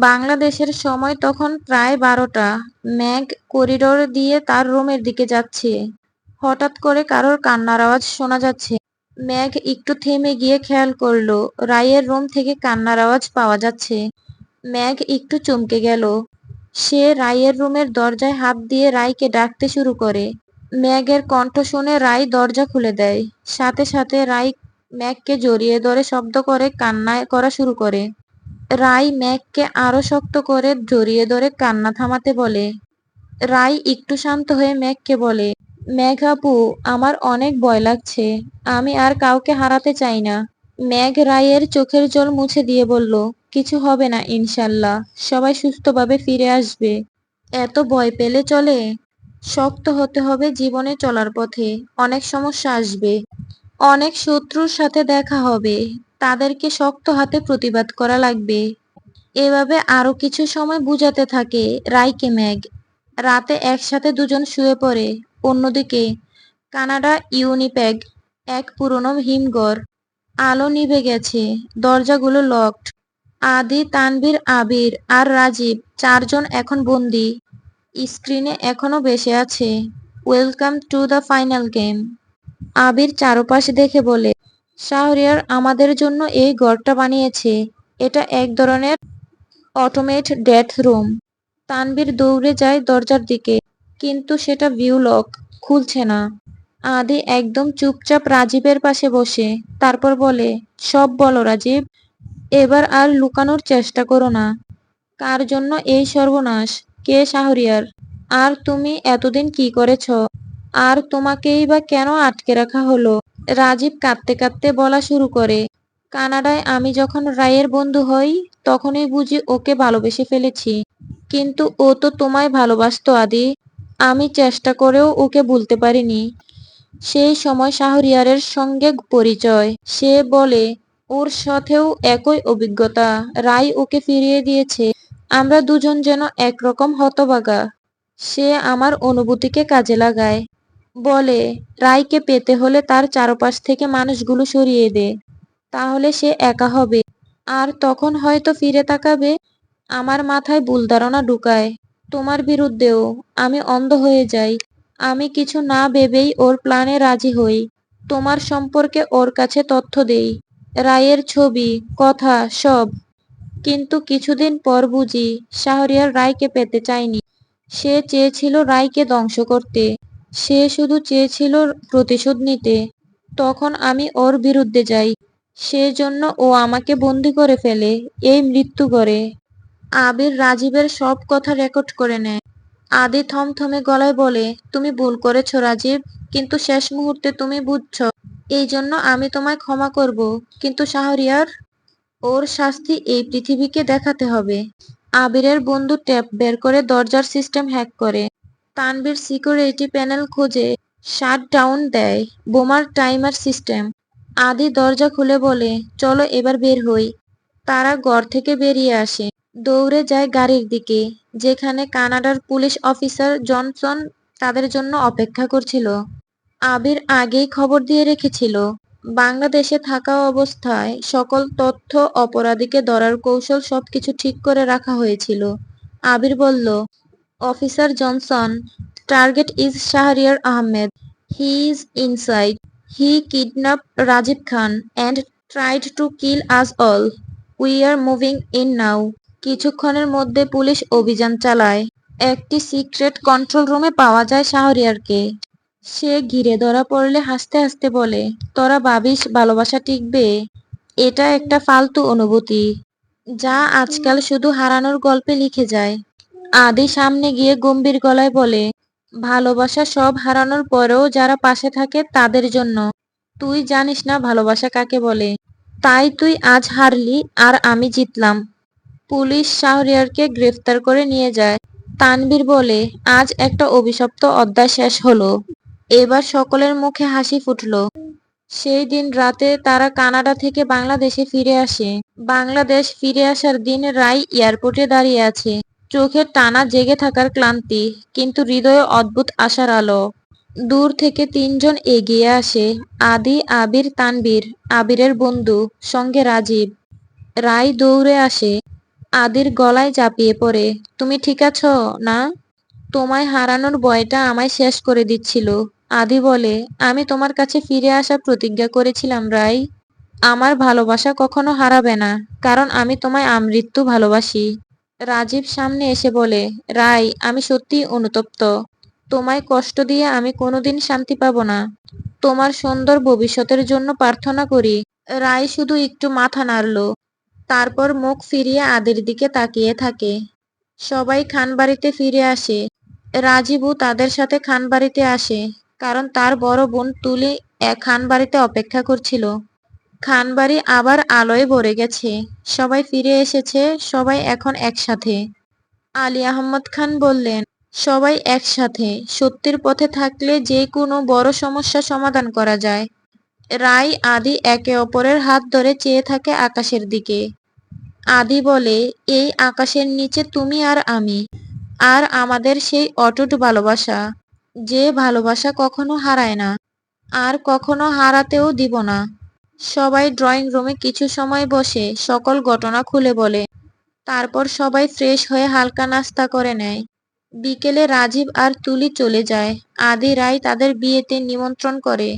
বাংলাদেশের সময় তখন প্রায় বারোটা। ম্যাগ করিডোর দিয়ে তার রুমের দিকে যাচ্ছে। হঠাৎ করে কারোর কান্নার আওয়াজ শোনা যাচ্ছে। ম্যাগ একটু থেমে গিয়ে খেয়াল করল, রায়ের রুম থেকে কান্নার আওয়াজ পাওয়া যাচ্ছে। ম্যাগ একটু চমকে গেল। সে রায়ের রুমের দরজায় হাত দিয়ে রায়কে ডাকতে শুরু করে। ম্যাগের কণ্ঠ শুনে রায় দরজা খুলে দেয়। সাথে সাথে রায় ম্যাগকে জড়িয়ে ধরে শব্দ করে কান্নায় করা শুরু করে। রায় ম্যাগকে আরও শক্ত করে জড়িয়ে ধরে কান্না থামাতে বলে। রাই একটু শান্ত হয়ে ম্যাগকে বলে ম্যাগ আপু, আমার অনেক ভয় লাগছে। আমি আর কাউকে হারাতে চাই না। ম্যাগ রায়ের চোখের জল মুছে দিয়ে বলল, কিছু হবে না, ইনশাল্লাহ। সবাই সুস্থভাবে ফিরে আসবে। এত ভয় পেলে চলে? শক্ত হতে হবে জীবনে চলার পথে। অনেক সমস্যা আসবে। অনেক শত্রুর সাথে দেখা হবে। তাদেরকে শক্ত হাতে প্রতিবাদ করা লাগবে। এভাবে আরও কিছু সময় বুঝাতে থাকে রাইকে ম্যাগ। রাতে একসাথে দুজন শুয়ে পড়ে। অন্যদিকে কানাডা ইউনিপ্যাগ, এক পুরনো হিমঘর, আলো নিভে গেছে, দরজাগুলো লকড আদি, তানভীর, আবির আর রাজীব চারজন এখন বন্দি। স্ক্রিনে এখনও বেসে আছে welcome to the final game Abir চারপাশ দেখে বলে শাহরিয়ার আমাদের জন্য এই ঘরটা বানিয়েছে। এটা এক ধরনের অটোমেট ডেথ রুম তানভীর দৌড়ে যায় দরজার দিকে, কিন্তু সেটা ভিউ লক খুলছে না। আদি একদম চুপচাপ রাজীবের পাশে বসে, তারপর বলে, সব বলো রাজীব, এবার আর লুকানোর চেষ্টা করো না। কার জন্য এই সর্বনাশ? কে শাহরিয়ার? আর তুমি এতদিন কি করেছ? আর তোমাকেই বা কেন আটকে রাখা হলো? রাজীব কাঁদতে কাঁদতে বলা শুরু করে। কানাডায় আমি যখন রায়ের বন্ধু হই, তখনই বুঝি ওকে ভালোবেসে ফেলেছি। কিন্তু ও তো তোমায় ভালোবাসতো আদি। আমি চেষ্টা করেও ওকে ভুলতে পারিনি। সেই সময় শাহরিয়ারের সঙ্গে পরিচয়। সে বলে, ওর সাথেও একই অভিজ্ঞতা। রায় ওকে ফিরিয়ে দিয়েছে। আমরা দুজন যেন একরকম হতবাগা সে আমার অনুভূতিকে কাজে লাগায়। বলে, রায়কে পেতে হলে তার চারপাশ থেকে মানুষগুলো সরিয়ে দে, তাহলে সে একা হবে। আর তখন হয়তো ফিরে তাকাবে, আমার মাথায় ভুল ধারণা ঢুকায়। তোমার বিরুদ্ধেও আমি অন্ধ হয়ে যাই। আমি কিছু না ভেবেই ওর প্ল্যানে রাজি হই। তোমার সম্পর্কে ওর কাছে তথ্য দেই। রায়ের ছবি, কথা, সব। কিন্তু কিছুদিন পর বুঝি শাহরিয়ার রায়কে পেতে চায়নি। সে চেয়েছিল রায়কে ধ্বংস করতে। সে শুধু চেয়েছিল প্রতিশোধ নিতে। তখন আমি ওর বিরুদ্ধে যাই। সেজন্য ও আমাকে বন্দি করে ফেলে এই মৃত্যু করে। আবির রাজীবের সব কথা রেকর্ড করে নেয়। আদি থমথমে গলায় বলে, তুমি ভুল করেছ রাজীব, কিন্তু শেষ মুহূর্তে তুমি বুঝছ। এই জন্য আমি তোমায় ক্ষমা করব। কিন্তু শাহরিয়ার, ওর শাস্তি এই পৃথিবীকে দেখাতে হবে। আবিরের বন্ধু ট্যাপ বের করে দরজার সিস্টেম হ্যাক করে। তানবীর সিকিউরিটি প্যানেল খুঁজে শাট ডাউন দেয় বোমার টাইমার সিস্টেম। আদি দরজা খুলে বলে, চলো এবার বের হই। তারা ঘর থেকে বেরিয়ে আসে। দৌড়ে যায় গাড়ির দিকে, যেখানে কানাডার পুলিশ অফিসার জনসন তাদের জন্য অপেক্ষা করছিল। আবির আগেই খবর দিয়ে রেখেছিল, বাংলাদেশে থাকা অবস্থায় সকল তথ্য অপরাধীকে ধরার কৌশল সবকিছু ঠিক করে রাখা হয়েছিল। আবির বলল officer Johnson, target is Shahriar Ahmed, he is inside, he kidnap Rajib Khan, and tried to kill us all. We are moving in now. কিছুক্ষণের মধ্যে পুলিশ অভিযান চালায়। একটি সিক্রেট কন্ট্রোল রুমে পাওয়া যায় শাহরিয়ারকে। সে ঘিরে ধরা পড়লে হাসতে হাসতে বলে, তোরা ভাবিস ভালোবাসা টিকবে? এটা একটা ফালতু অনুভূতি। যা আজকাল শুধু হারানোর গল্পে লিখে যায়। আদি সামনে গিয়ে গম্ভীর গলায় বলে, ভালোবাসা সব হারানোর পরেও যারা পাশে থাকে তাদের জন্য। তুই জানিস না ভালোবাসা কাকে বলে। তাই তুই আজ হারলি আর আমি জিতলাম। পুলিশ শাহরিয়ারকে গ্রেফতার করে নিয়ে যায়। তানভীর বলে, আজ একটা অভিশপ্ত অধ্যায় শেষ হলো। এবার সকলের মুখে হাসি ফুটলো। সেই দিন রাতে তারা কানাডা থেকে বাংলাদেশে ফিরে আসে। বাংলাদেশ ফিরে আসার দিন রাই এয়ারপোর্টে দাঁড়িয়ে আছে। চোখের টানা জেগে থাকার ক্লান্তি, কিন্তু হৃদয়ে অদ্ভুত আশার আলো। দূর থেকে তিনজন এগিয়ে আসে, আদি, আবির, তানবীর, আবিরের বন্ধু, সঙ্গে রাজীব। রাই দৌড়ে আসে, আদির গলায় চাপিয়ে পড়ে, তুমি ঠিক আছো, না? তোমায় হারানোর ভয়টা আমায় শেষ করে দিচ্ছিল। আদি বলে, আমি তোমার কাছে ফিরে আসার প্রতিজ্ঞা করেছিলাম রাই আমার ভালোবাসা কখনো হারাবে না, কারণ আমি তোমায় আমৃত্যু ভালোবাসি। রাজীব সামনে এসে বলে রাই আমি সত্যিই অনুতপ্ত। তোমায় কষ্ট দিয়ে আমি কোনোদিন শান্তি পাবো না। তোমার সুন্দর ভবিষ্যতের জন্য প্রার্থনা করি। রাই শুধু একটু মাথা নাড়ল। তারপর মুখ ফিরিয়ে আদির দিকে তাকিয়ে থাকে। সবাই খানবাড়িতে ফিরে আসে। রাজীবও তাদের সাথে খানবাড়িতে আসে, কারণ তার বড় বোন তুলি খানবাড়িতে অপেক্ষা করছিল। খানবাড়ি আবার আলোয় ভরে গেছে। সবাই ফিরে এসেছে, সবাই এখন একসাথে। আলী আহমদ খান বললেন, সবাই একসাথে, সত্যির পথে থাকলে যে কোনো বড় সমস্যা সমাধান করা যায়। রাই আদি একে অপরের হাত ধরে চেয়ে থাকে আকাশের দিকে। আদি বলে, এই আকাশের নিচে তুমি আর আমি। আর আমাদের সেই অটুট ভালোবাসা, যে ভালোবাসা কখনো হারায় না। আর কখনো হারাতেও দিব না। সবাই ড্রয়িং রুমে কিছু সময় বসে সকল ঘটনা খুলে বলে। তারপর সবাই ফ্রেশ হয়ে হালকা নাস্তা করে নেয়। বিকেলে রাজীব আর তুলি চলে যায়। আদি রায় তাদের বিয়েতে নিমন্ত্রণ করে।